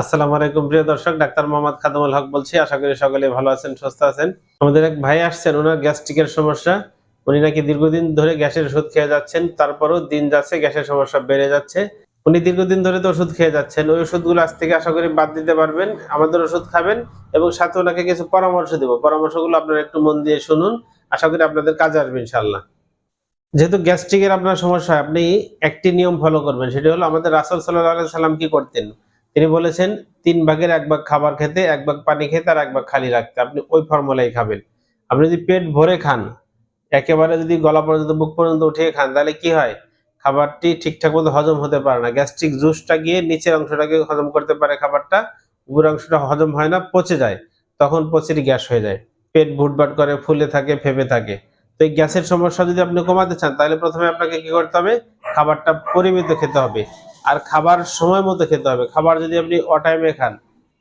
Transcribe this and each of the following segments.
আসসালামু আলাইকুম, প্রিয় দর্শক, ডাক্তার মোহাম্মদ খাদমুল হক বলছি। আশা করি সকলে ভালো আছেন, সুস্থ আছেন। আমাদের এক ভাই আসছেন, ওনার গ্যাস্ট্রিকের সমস্যা। উনি নাকি দীর্ঘদিন ধরে গ্যাসের ওষুধ খেয়ে যাচ্ছেন, তারপরও দিন যাচ্ছে, গ্যাসের সমস্যা বেড়ে যাচ্ছে। উনি দীর্ঘদিন ধরে তো ওষুধ খেয়ে যাচ্ছেন, ওই ওষুধগুলো আজ থেকে আশা করি বাদ দিতে পারবেন, আমাদের ওষুধ খাবেন এবং সাথে ওনাকে কিছু পরামর্শ দেবো। পরামর্শগুলো আপনারা একটু মন দিয়ে শুনুন, আশা করি আপনাদের কাজে আসবে ইনশাল্লাহ যেহেতু গ্যাস্ট্রিকের আপনার সমস্যা আপনি একটি নিয়ম ফলো করবেন, সেটি হলো আমাদের রাসুল সাল্লাহ সাল্লাম কি করতেন? তিনি বলেছেন, তিন ভাগের এক ভাগ খাবার খেতে, এক ভাগ পানি খেতে আর এক ভাগ খালি রাখতে। আপনি ওই ফর্মুলাই খাবেন। আপনি যদি পেট ভরে খান, একেবারে যদি গলা পর্যন্ত, বুক পর্যন্ত উঠিয়ে খান, তাহলে কি হয়? খাবারটি ঠিকঠাক মতো হজম হতে পারে না। গ্যাস্ট্রিক জুসটা গিয়ে নিচের অংশটাকে হজম করতে পারে খাবারটা, উপরের অংশটা হজম হয় না, পচে যায়। তখন পচেরই গ্যাস হয়ে যায়। পেট ভুটভাট করে, ফুলে থাকে, ফেপে থাকে। তো এই গ্যাসের সমস্যা যদি আপনি কমাতে চান, তাহলে প্রথমে আপনাকে কি করতে হবে? খাবারটা পরিমিত খেতে হবে। আর খাবার সময় মতো খেতে হবে। খাবার যদি আপনি অটাইমে খান,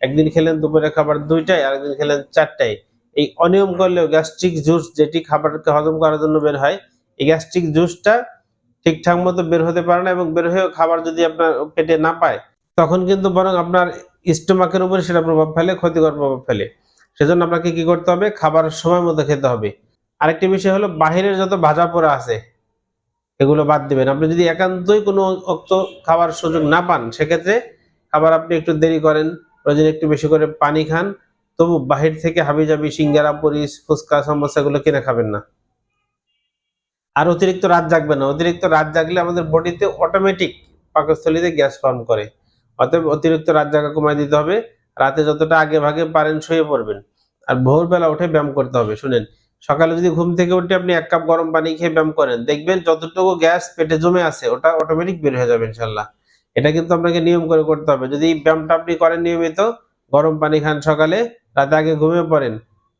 একদিন খেলেন দুপুরে খাবার দুইটায় আর একদিন খেলেন চারটায়, এই অনিয়ম করলেও গ্যাস্ট্রিক জুস যেটি খাবারকে হজম করার জন্য বের হয়, এই গ্যাস্ট্রিক জুসটা ঠিকঠাক মতো বের হতে পারে না এবং বের হয়েও খাবার যদি আপনার পেটে না পায়, তখন কিন্তু বরং আপনার স্টোমাকের উপরে সেটা প্রভাব ফেলে, ক্ষতিকর প্রভাব ফেলে। সেজন্য আপনাকে কি করতে হবে? খাবার সময় মতো খেতে হবে। আরেকটি বিষয় হলো, বাহিরের যত ভাজা পোড়া আছে এগুলো বাদ দিবেন। আপনি যদি একান্তই কোনো অক্ত খাবার সুযোগ না পান, সেক্ষেত্রে খাবার আপনি একটু দেরি করেন, প্রয়োজনে একটু বেশি করে পানি খান। তবু বাহির থেকে হাবিজাবি, সিঙ্গারা, পরিস, ফুচকা সমস্যা এগুলো কিনে খাবেন না। আর অতিরিক্ত রাত জাগবে না। অতিরিক্ত রাত জাগলে আমাদের বডিতে অটোমেটিক পাকস্থলীতে গ্যাস ফর্ম করে। অতএব অতিরিক্ত রাত জাগা কমায় দিতে হবে। রাতে যতটা আগে ভাগে পারেন শুয়ে পড়বেন। আর ভোরবেলা উঠে ব্যায়াম করতে হবে। শুনেন সকালে যদি ঘুম থেকে উঠে আপনি এক কাপ গরম পানি খেয়ে ব্যায়াম করেন, দেখবেন যতটুকু গ্যাস পেটে জমে আছে, ওটা অটোমেটিক বের হয়ে যাবে ইনশাল্লাহ এটা কিন্তু আপনাকে নিয়ম করে করতে হবে। যদি ব্যায়ামটা আপনি করেন নিয়মিত, গরম পানি খান সকালে, রাতে আগে ঘুমিয়ে পড়েন,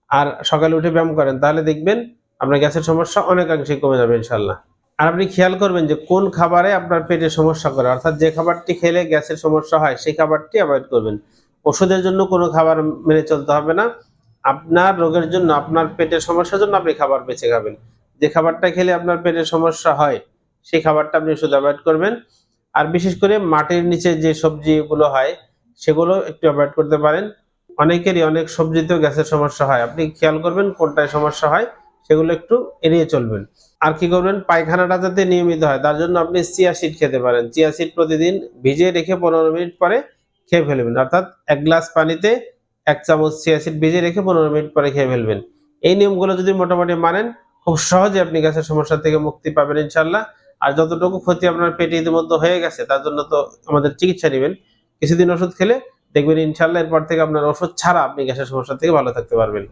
আর সকালে উঠে ব্যায়াম করেন, তাহলে দেখবেন আপনার গ্যাসের সমস্যা অনেকাংশে কমে যাবে ইনশাল্লাহ আর আপনি খেয়াল করবেন যে কোন খাবারে আপনার পেটে সমস্যা করে, অর্থাৎ যে খাবারটি খেলে গ্যাসের সমস্যা হয়, সেই খাবারটি অ্যাভয়েড করবেন। ওষুধের জন্য কোনো খাবার মেনে চলতে হবে না। আপনার রোগের জন্য, আপনার পেটের সমস্যার জন্য আপনি খাবার বেছে খাবেন। যে খাবারটা খেলে আপনার পেটের সমস্যা হয়, সেই খাবারটা আপনি শুধু অ্যাভয়েড করবেন। আর বিশেষ করে মাটির নিচে যে সবজিগুলো হয়, সেগুলো একটু অ্যাভয়েড করতে পারেন। অনেকেরই অনেক সবজিতেও গ্যাসের সমস্যা হয়। আপনি খেয়াল করবেন কোনটায় সমস্যা হয়, সেগুলো একটু এড়িয়ে চলবেন। আর কি করবেন, পায়খানাটা যাতে নিয়মিত হয়, তার জন্য আপনি চিয়া সিড খেতে পারেন। চিয়া সিড প্রতিদিন ভিজিয়ে রেখে পনেরো মিনিট পরে খেয়ে ফেলবেন। অর্থাৎ এক গ্লাস পানিতে এক চামচ সিয়াসিড ভিজিয়ে রেখে পনেরো মিনিট পরে খেয়ে ফেলবেন। এই নিয়মগুলো যদি মোটামুটি মানেন, খুব সহজে আপনি গ্যাসের সমস্যা থেকে মুক্তি পাবেন ইনশাল্লাহ আর যতটুকু ক্ষতি আপনার পেটে ইতিমধ্যে হয়ে গেছে, তার জন্য তো আমাদের চিকিৎসা নেবেন। কিছুদিন ওষুধ খেলে দেখবেন ইনশাল্লাহ এরপর থেকে আপনার ওষুধ ছাড়া আপনি গ্যাসের সমস্যা থেকে ভালো থাকতে পারবেন।